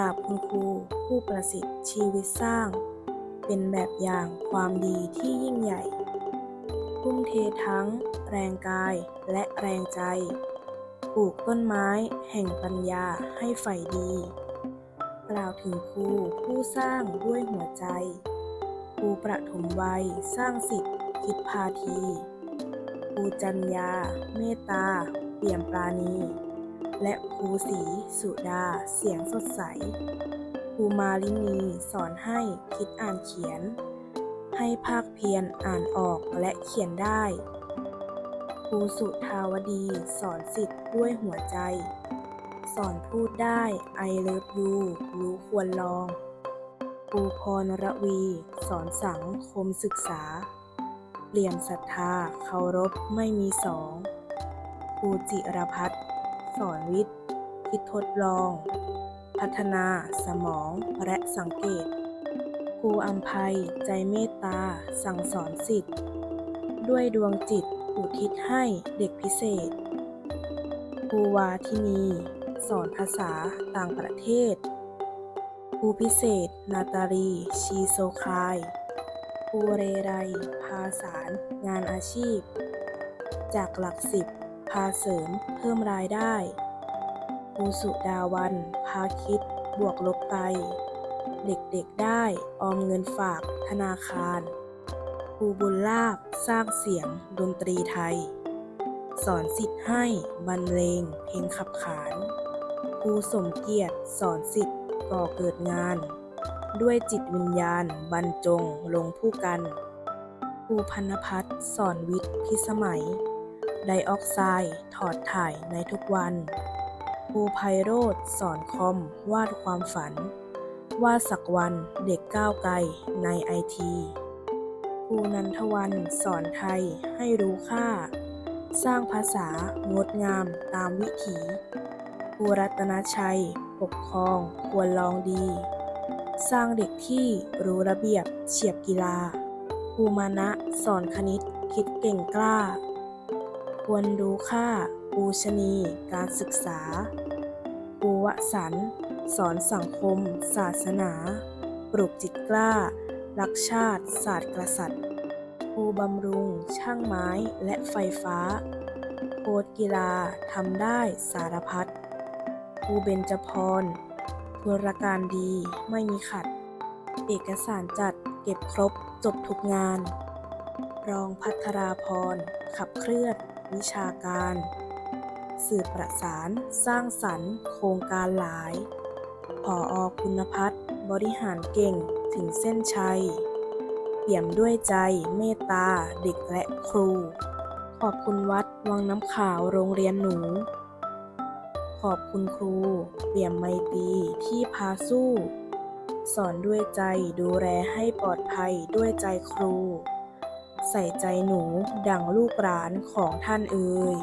ขอบคุณครูผู้ประสิทธิ์ชีวิตสร้าง เป็นแบบอย่างความดีที่ยิ่งใหญ่ทุ่มเททั้งแรงกายและแรงใจ ปลูกต้นไม้แห่งปัญญาให้ใฝ่ดี กล่าวถึงครูผู้สร้างด้วยหัวใจ ครูประถมวัยสร้างสิทธิคิดพาที ครูจัญญาเมตตา เปี่ยมปราณี และครูศรีสุดา เสียงสดใสครูมาลินีสอนให้คิดอ่านเขียน ให้ภาคเพียรอ่านออกและเขียนได้ครูสุทาวดีสอนสิทธิ์ด้วยหัวใจ สอนพูดได้ I love you รู้ควรลองครูพรระวี สอนสังคมศึกษา เปลี่ยนศรัทธาเคารพไม่มีสองครูจิรพัฒน์ สอนวิทย์ คิดทดลอง พัฒนา สมองและสังเกต ครูอัมภัยใจเมตตา สั่งสอนสิทธิ์ ด้วยดวงจิตอุทิศให้เด็กพิเศษ ครูวาทินีสอนภาษาต่างประเทศ ครูพิเศษ นาตาลี ชีโซคายครูเรไรพาสาร งานอาชีพ จากหลักสิบ พาเสริม เพิ่มรายได้ครูสุดาวัน พาคิด บวกลบไป เด็กๆได้ออมเงินฝากธนาคารครูบุญลาบสร้างเสียงดนตรีไทย สอนสิทธิ์ให้บรรเลงเพลงขับขานครูสมเกียรติสอนสิทธิ์ก่อเกิดงาน ด้วยจิตวิญญาณบรรจงลงผู้กันครูพันธพัฒน์สอนวิทย์พิสมัย ไดออกไซด์ถอดถ่ายในทุกวันครูไพโรธสอนคอม วาดความฝันว่าสักวันเด็กก้าวไกลในไอทีครูนันทวันสอนไทยให้รู้ค่า สร้างภาษางดงามตามวิถีครูรัตนชัย ปกครองควรลองดี สร้างเด็กที่รู้ระเบียบเฉียบกีฬาครูมานะสอนคณิตคิดเก่งกล้า ควรรู้ค่า ปูชนี การศึกษาครูวสัน สอนสังคม ศาสนา ปลูกจิตกล้า รักชาติ ศาสตร์กษัตริย์ครูบำรุง ช่างไม้และไฟฟ้า โค้ดกีฬาทำได้สารพัดครูเบญจพรธุรการดีไม่มีขัด เอกสารจัดเก็บครบจบทุกงาน รองพัทราพร ขับเคลื่อน วิชาการ สื่อประสาน สร้างสรรค์ โครงการหลาย ผออคุณพัฒน์บริหารเก่งถึงเส้นชัย เปี่ยมด้วยใจเมตตา เด็กและครู ขอบคุณวัดวังน้ำขาวโรงเรียนหนู ขอบคุณครู เปี่ยมไมตรีที่พาสู้ สอนด้วยใจดูแลให้ปลอดภัยด้วยใจครู ใส่ใจหนูดังลูกหลานของท่านเอ่ย